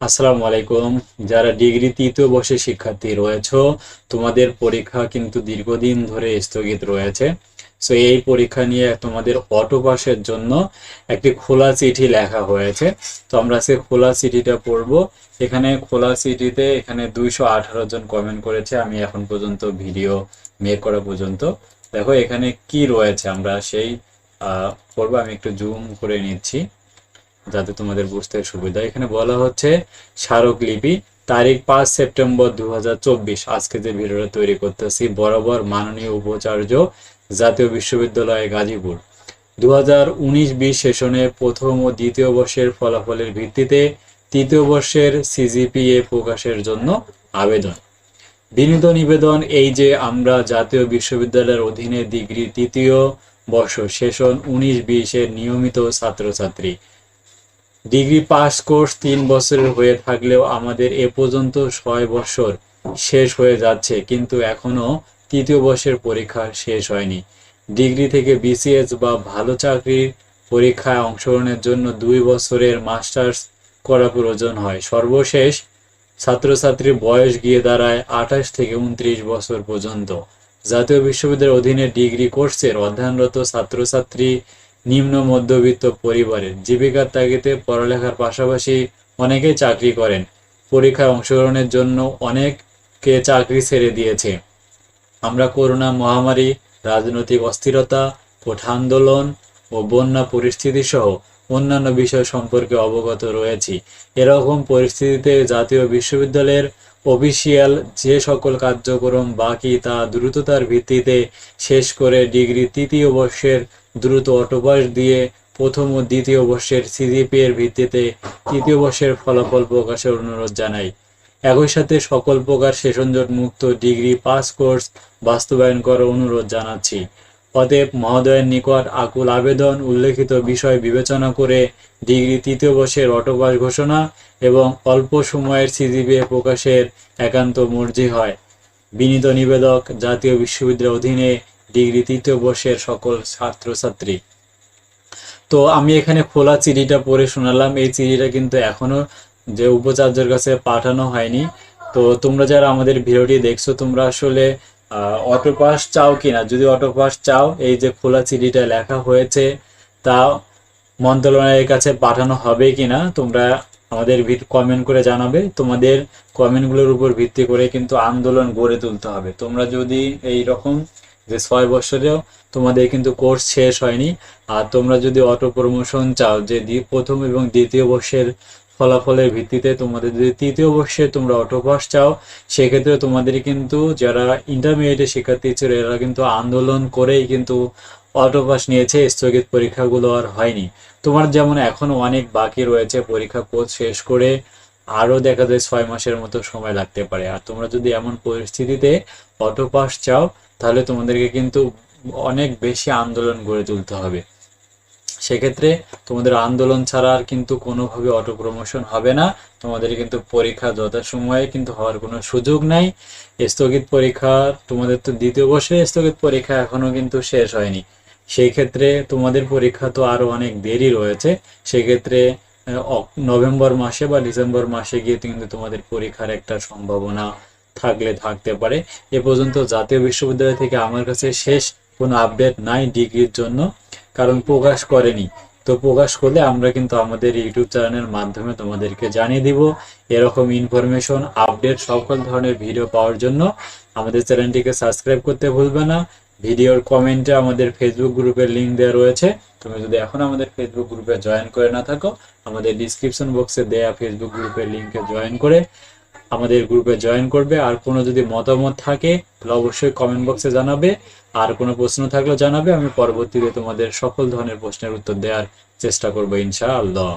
আসসালামু আলাইকুম। যারা ডিগ্রি তৃতীয় বর্ষের শিক্ষার্থী রয়েছে তোমাদের পরীক্ষা কিন্তু দীর্ঘদিন ধরে স্থগিত রয়েছে। সো এই পরীক্ষা নিয়ে তোমাদের অটো পাসের জন্য একটি খোলা চিঠি লেখা হয়েছে। তো আমরা আজকে খোলা চিঠিটা পড়ব। এখানে খোলা চিঠিতে এখানে দুইশো আঠারো জন কমেন্ট করেছে। আমি এখন পর্যন্ত ভিডিও মেক করা পর্যন্ত। দেখো এখানে কি রয়েছে আমরা সেই আহ, পড়ব। আমি একটু জুম করে নিচ্ছি। যাতে তোমাদের বুঝতে সুবিধা। এখানে বলা হচ্ছে স্মারকলিপি তারিখ পাঁচ সেপ্টেম্বর দু আজকে যে ভিডিওটা তৈরি করতেছি, বরাবর মাননীয় উপাচার্য জাতীয় বিশ্ববিদ্যালয় গাজীপুর। দু হাজার সেশনে প্রথম ও দ্বিতীয় বর্ষের ফলাফলের ভিত্তিতে তৃতীয় বর্ষের সিজিপিএ প্রকাশের জন্য আবেদন। বিনীত নিবেদন এই যে আমরা জাতীয় বিশ্ববিদ্যালয়ের অধীনে ডিগ্রি তৃতীয় বর্ষ সেশন উনিশ বিশের নিয়মিত ছাত্রছাত্রী। ডিগ্রি পাস কোর্স তিন বছরের হয়ে থাকলেও আমাদের এ পর্যন্ত ছয় বছর শেষ হয়ে যাচ্ছে, কিন্তু এখনও তৃতীয় বর্ষের পরীক্ষা শেষ হয়নি। ডিগ্রি থেকে বিসিএস বা ভালো চাকরির পরীক্ষায় অংশগ্রহণের জন্য দুই বছরের মাস্টার্স করা প্রয়োজন হয়। সর্বশেষ ছাত্রছাত্রীর বয়স গিয়ে দাঁড়ায় আঠাশ থেকে উনত্রিশ বছর পর্যন্ত। জাতীয় বিশ্ববিদ্যালয়ের অধীনে ডিগ্রি কোর্সের অধ্যয়নরত ছাত্রছাত্রী নিম্ন মধ্যবিত্ত পরিবারের জীবিকার তাগিদে পড়ালেখার পাশাপাশি অনেকেই চাকরি করেন। পরীক্ষায় অংশগ্রহণের জন্য অনেককে চাকরি ছেড়ে দিয়েছে। আমরা করোনা মহামারী, রাজনৈতিক অস্থিরতা কোঠা আন্দোলন ও বন্যা পরিস্থিতি সহ অন্যান্য বিষয় সম্পর্কে অবগত রয়েছি। এরকম পরিস্থিতিতে জাতীয় বিশ্ববিদ্যালয়ের অফিসিয়াল যে সকল কার্যক্রম বাকি তা দ্রুততার ভিত্তিতে শেষ করে ডিগ্রি তৃতীয় বর্ষের দ্রুত অটোপাস দিয়ে প্রথম ও দ্বিতীয় বর্ষের সিজিপি এর ভিত্তিতে তৃতীয় বর্ষের ফলাফল প্রকাশের অনুরোধ জানাই। একই সাথে সকল প্রকার সেশনজট মুক্ত ডিগ্রি পাস কোর্স বাস্তবায়ন করার অনুরোধ জানাচ্ছি। অতএব মহোদয়ের নিকট আকুল আবেদন, উল্লেখিত বিষয় বিবেচনা করে ডিগ্রি তৃতীয় বর্ষের অটোপাস ঘোষণা এবং অল্প সময়ের সিজিপিএ প্রকাশের একান্ত মর্জি হয়। বিনীত নিবেদক জাতীয় বিশ্ববিদ্যালয়ের অধীনে ডিগ্রি তৃতীয় বর্ষের সকল ছাত্রছাত্রী। তো আমি এখানে খোলা চিঠিটা পড়ে শোনালাম। এই চিঠিটা কিন্তু এখনও যে উপাচার্যের কাছে পাঠানো হয়নি। তো তোমরা যারা আমাদের ভিডিওটি দেখছ, তোমরা আসলে অটো পাস চাও কিনা? যদি অটো পাস চাও, এই যে খোলা চিঠিটা লেখা হয়েছে, তা মন্ত্রণালয়ের কাছে পাঠানো হবে কিনা, তোমরা আমাদের কমেন্ট করে জানাবে। তোমাদের কমেন্টগুলোর উপর ভিত্তি করে কিন্তু আন্দোলন গড়ে তুলতে হবে। তোমরা যদি এই রকম যে ছয় বছরেও তোমাদের কিন্তু কোর্স শেষ হয়নি। আর তোমরা যদি অটো প্রমোশন চাও, যে প্রথম এবং দ্বিতীয় বর্ষের ফলাফলের ভিত্তিতে তোমাদের যদি তৃতীয় বর্ষে তোমরা অটো পাস চাও, সেক্ষেত্রে তোমাদের কিন্তু যারা ইন্টারমিডিয়েটের শিক্ষার্থী ছিল, এরা কিন্তু আন্দোলন করেই কিন্তু অটো পাস নিয়েছে, স্থগিত পরীক্ষাগুলো আর হয়নি। তোমার যেমন এখনও অনেক বাকি রয়েছে, পরীক্ষা কোর্স শেষ করে আরও দেখা যায় ছয় মাসের মতো সময় লাগতে পারে। আর তোমরা যদি এমন পরিস্থিতিতে অটো পাস চাও, তাহলে তোমাদেরকে কিন্তু অনেক বেশি আন্দোলন গড়ে তুলতে হবে। সেক্ষেত্রে তোমাদের আন্দোলন ছাড়া আর কিন্তু কোনোভাবে অটো প্রমোশন হবে না। তোমাদের কিন্তু পরীক্ষা যথাসময়ে কিন্তু হওয়ার কোনো সুযোগ নাই। স্থগিত পরীক্ষা তোমাদের তো দ্বিতীয় বর্ষে স্থগিত পরীক্ষা এখনও কিন্তু শেষ হয়নি। সেই ক্ষেত্রে তোমাদের পরীক্ষা তো আরও অনেক দেরি রয়েছে। সেক্ষেত্রে নভেম্বর মাসে বা ডিসেম্বর মাসে গিয়ে কিন্তু তোমাদের পরীক্ষার একটা সম্ভাবনা থাকলে থাকতে পারে। এ পর্যন্ত জাতীয় বিশ্ববিদ্যালয় থেকে আমার কাছে শেষ কোনো আপডেট নাই ডিগ্রির জন্য, কারণ প্রকাশ করেনি। তো প্রকাশ করলে আমরা কিন্তু আমাদের ইউটিউব চ্যানেলের মাধ্যমে তোমাদেরকে জানিয়ে দিব। এরকম ইনফরমেশন আপডেট সকল ধরনের ভিডিও পাওয়ার জন্য আমাদের চ্যানেলটিকে সাবস্ক্রাইব করতে ভুলবে না। ভিডিওর কমেন্টে আমাদের ফেসবুক গ্রুপের লিংক দেওয়া রয়েছে। তুমি যদি এখন আমাদের ফেসবুক গ্রুপে জয়েন করে না থাকো, আমাদের ডিসক্রিপশন বক্সে দেয়া ফেসবুক গ্রুপের লিংকে জয়েন করে আমাদের গ্রুপে জয়েন করবে। আর কোনো যদি মতামত থাকে, তাহলে অবশ্যই কমেন্ট বক্সে জানাবে। আর কোনো প্রশ্ন থাকলেও জানাবে। আমি পরবর্তীতে তোমাদের সকল ধরনের প্রশ্নের উত্তর দেওয়ার চেষ্টা করব ইনশাআল্লাহ।